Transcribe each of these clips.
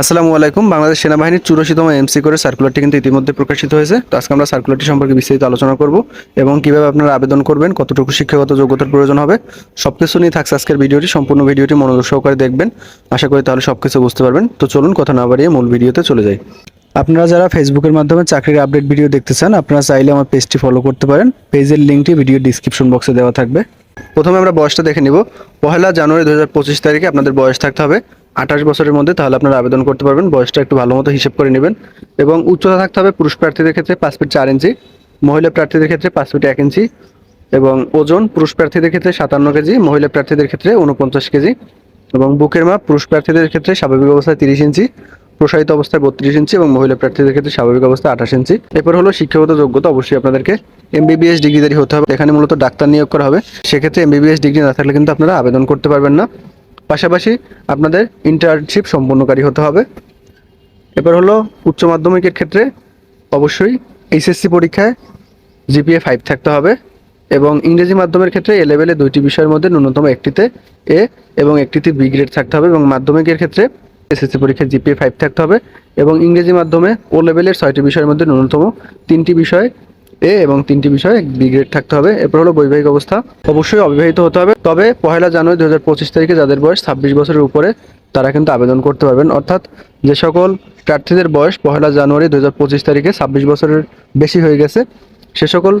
আসসালামু আলাইকুম। বাংলাদেশ সেনাবাহিনীর চুরাশিতম এমসি করে সার্কুলারটি কিন্তু ইতিমধ্যে প্রকাশিত হয়েছে। তো আজকে আমরা সার্কুলারটি সম্পর্কে বিস্তারিত আলোচনা করব এবং কীভাবে আপনারা আবেদন করবেন, কতটুকু শিক্ষাগত যোগ্যতার প্রয়োজন হবে সব কিছু নিয়ে থাকছে আজকের ভিডিওটি। সম্পূর্ণ ভিডিওটি মনোযোগ সহকারে দেখবেন। আশা করি তাহলে সব কিছু বুঝতে পারবেন। তো চলুন কথা না বাড়িয়ে মূল ভিডিওতে চলে যাই। আপনারা যারা ফেসবুকের মাধ্যমে চাকরির আপডেট ভিডিও দেখতে চান, আপনারা চাইলে আমার পেজটি ফলো করতে পারেন। পেজের লিঙ্কটি ভিডিও ডিসক্রিপশন বক্সে দেওয়া থাকবে। প্রথমে আমরা বয়সটা দেখে নিব। পহেলা জানুয়ারি দু হাজার পঁচিশ তারিখে আপনাদের বয়স থাকতে হবে। আঠাশ বছরের মধ্যে তাহলে আপনারা আবেদন করতে পারবেন। বয়সটা একটু ভালো মতো হিসেব করে নেবেন। এবং উচ্চতা থাকতে হবে পুরুষ প্রার্থীদের ক্ষেত্রে পাঁচ ফিট চার ইঞ্চি, মহিলা প্রার্থীদের ক্ষেত্রে পাঁচ ফিট এক ইঞ্চি এবং ওজন পুরুষ প্রার্থীদের ক্ষেত্রে সাতান্ন কেজি, মহিলা প্রার্থীদের ক্ষেত্রে উনপঞ্চাশ কেজি এবং বুকের মাপ পুরুষ প্রার্থীদের ক্ষেত্রে স্বাভাবিক অবস্থায় তিরিশ ইঞ্চি, প্রসারিত অবস্থায় বত্রিশ ইঞ্চি এবং মহিলা প্রার্থীদের ক্ষেত্রে স্বাভাবিক অবস্থায় আঠাশ ইঞ্চি। এরপর হলো শিক্ষাগত যোগ্যতা, অবশ্যই আপনাদেরকে এমবিবিএস ডিগ্রিধারী হতে হবে। এখানে মূলত ডাক্তার নিয়োগ করা হবে। সেক্ষেত্রে এমবিবিএস ডিগ্রি না থাকলে কিন্তু আপনারা আবেদন করতে পারবেন না। পাশাপাশি আপনাদের ইন্টার্নশিপ সম্পন্নকারী হতে হবে। এবার হলো উচ্চ মাধ্যমিকের ক্ষেত্রে অবশ্যই এইচএসসি পরীক্ষায় জিপিএ ফাইভ থাকতে হবে এবং ইংরেজি মাধ্যমের ক্ষেত্রে এ লেভেলে দুইটি বিষয়ের মধ্যে ন্যূনতম একটিতে এ এবং একটিতে বি গ্রেড থাকতে হবে এবং মাধ্যমিকের ক্ষেত্রে এসএসসি পরীক্ষায় জিপিএ ফাইভ থাকতে হবে এবং ইংরেজি মাধ্যমে ও লেভেলের ছয়টি বিষয়ের মধ্যে ন্যূনতম তিনটি বিষয় এ এবং তিনটি বিষয়ে বি গ্রেড থাকতে হবে। এরপর হলো বৈবাহিক অবস্থা। অবশ্যই অবিবাহিত হতে হবে। তবে পহেলা জানুয়ারি দু হাজার পঁচিশ তারিখে যাদের বয়স ছাব্বিশ বছরের উপরে, তারা কিন্তু আবেদন করতে পারবেন। অর্থাৎ যে সকল প্রার্থীদের বয়স পহেলা জানুয়ারি দু হাজার পঁচিশ তারিখে ছাব্বিশ বছরের বেশি হয়ে গেছে, সে সকল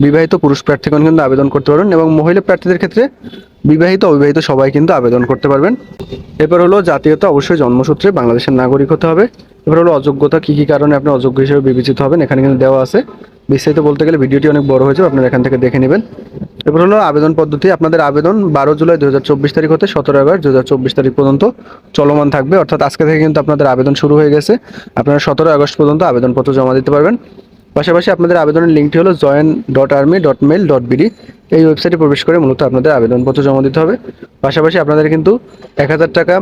বিবাহিত পুরুষ প্রার্থীগণ কিন্তু আবেদন করতে পারবেন এবং মহিলা প্রার্থীদের ক্ষেত্রে বিবাহিত, অবিবাহিত সবাই কিন্তু আবেদন করতে পারবেন। এরপর হলো জাতীয়তা, অবশ্যই জন্মসূত্রে বাংলাদেশের নাগরিক হতে হবে। এবার হলো অযোগ্যতা, কী কী কারণে আপনি অযোগ্য হিসেবে বিবেচিত হবেন, এখানে কিন্তু দেওয়া আছে। বিস্তারিত বলতে গেলে ভিডিওটি অনেক বড় হয়েছে, আপনারা এখান থেকে দেখে নেবেন। এবার হলো আবেদন পদ্ধতি, আপনাদের আবেদন বারো জুলাই দু হাজার চব্বিশ তারিখ হতে সতেরো আগস্ট দু তারিখ পর্যন্ত চলমান থাকবে। অর্থাৎ আজকে থেকে কিন্তু আপনাদের আবেদন শুরু হয়ে গেছে। আপনারা সতেরো আগস্ট পর্যন্ত আবেদনপত্র জমা দিতে পারবেন। পাশাপাশি আপনাদের আবেদনের লিঙ্কটি হলো join dot army dot mil dot BD এই ওয়েবসাইটে প্রবেশ করে মূলত আপনাদের আবেদনপত্র জমা দিতে হবে। পাশাপাশি আপনাদের কিন্তু এক হাজার টাকা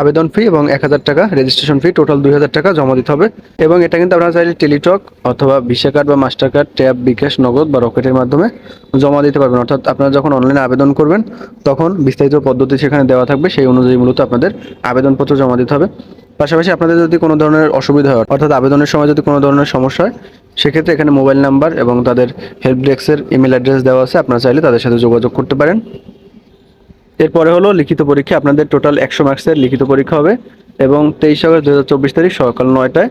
আবেদন ফি এবং এক হাজার টাকা রেজিস্ট্রেশন ফি টোটাল দুই হাজার টাকা জমা দিতে হবে। এবং এটা কিন্তু আপনারা চাইলে টেলিটক অথবা ভিসা কার্ড বা master card tab bKash Nagad বা রকেটের মাধ্যমে জমা দিতে পারবেন। অর্থাৎ আপনারা যখন অনলাইনে আবেদন করবেন, তখন বিস্তারিত পদ্ধতি সেখানে দেওয়া থাকবে। সেই অনুযায়ী মূলত আপনাদের আবেদনপত্র জমা দিতে হবে। পাশাপাশি আপনাদের যদি কোনো ধরনের অসুবিধা হয়, অর্থাৎ আবেদনের সময় যদি কোনো ধরনের সমস্যা হয়, সেক্ষেত্রে এখানে মোবাইল নাম্বার এবং তাদের হেল্প ডেস্কের ইমেল অ্যাড্রেস দেওয়া আছে। আপনারা চাইলে তাদের সাথে যোগাযোগ করতে পারেন। এরপরে হলো লিখিত পরীক্ষা। আপনাদের টোটাল একশো মার্কসের লিখিত পরীক্ষা হবে এবং তেইশ আগস্ট দু হাজার চব্বিশ তারিখ সকাল নয়টায়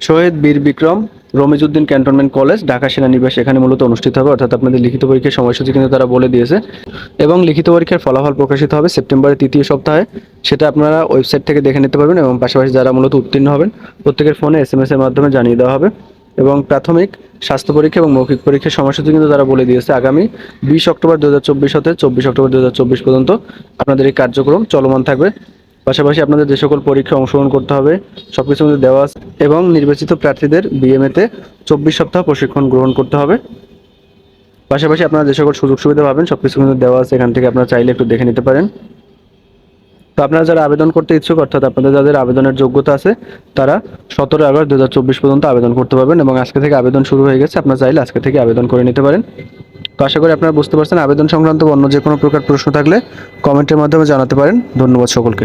শহীদ বীর বিক্রম রমিজউদ্দিন ক্যান্টনমেন্ট কলেজ, ঢাকা সেনানিবাস এখানে মূলত অনুষ্ঠিত হবে। অর্থাৎ আপনাদের লিখিত পরীক্ষার সময়সূচি কিন্তু তারা বলে দিয়েছে। এবং লিখিত পরীক্ষার ফলাফল প্রকাশিত হবে সেপ্টেম্বরের তৃতীয় সপ্তাহে। সেটা আপনারা ওয়েবসাইট থেকে দেখে নিতে পারবেন এবং পাশাপাশি যারা মূলত উত্তীর্ণ হবেন, প্রত্যেকের ফোনে এস এম এর মাধ্যমে জানিয়ে দেওয়া হবে। এবং প্রাথমিক স্বাস্থ্য পরীক্ষা এবং মৌখিক পরীক্ষার সময়সূচি কিন্তু তারা বলে দিয়েছে। আগামী বিশ অক্টোবর দু হাজার চব্বিশ হতে চব্বিশ অক্টোবর দু হাজার চব্বিশ পর্যন্ত আপনাদের এই কার্যক্রম চলমান থাকবে। পাশাপাশি আপনাদের যে সকল পরীক্ষা অংশগ্রহণ করতে হবে সব কিছু মধ্যে দেওয়া এবং নির্বাচিত প্রার্থীদের বিএমএতে চব্বিশ সপ্তাহ প্রশিক্ষণ গ্রহণ করতে হবে। পাশাপাশি আপনারা যে সকল সুযোগ সুবিধা পাবেন সব কিছু কিন্তু দেওয়া আছে। এখান থেকে আপনারা চাইলে একটু দেখে নিতে পারেন। তো আপনারা যারা আবেদন করতে ইচ্ছুক, অর্থাৎ আপনাদের যাদের আবেদনের যোগ্যতা আছে, তারা সতেরো আগস্ট দু হাজার চব্বিশ পর্যন্ত আবেদন করতে পারবেন এবং আজকে থেকে আবেদন শুরু হয়ে গেছে। আপনারা চাইলে আজকে থেকে আবেদন করে নিতে পারেন। তো আশা করি আপনারা বুঝতে পারছেন, আবেদন সংক্রান্ত অন্য যে কোনো প্রকার প্রশ্ন থাকলে কমেন্টের মাধ্যমে জানাতে পারেন। ধন্যবাদ সকলকে।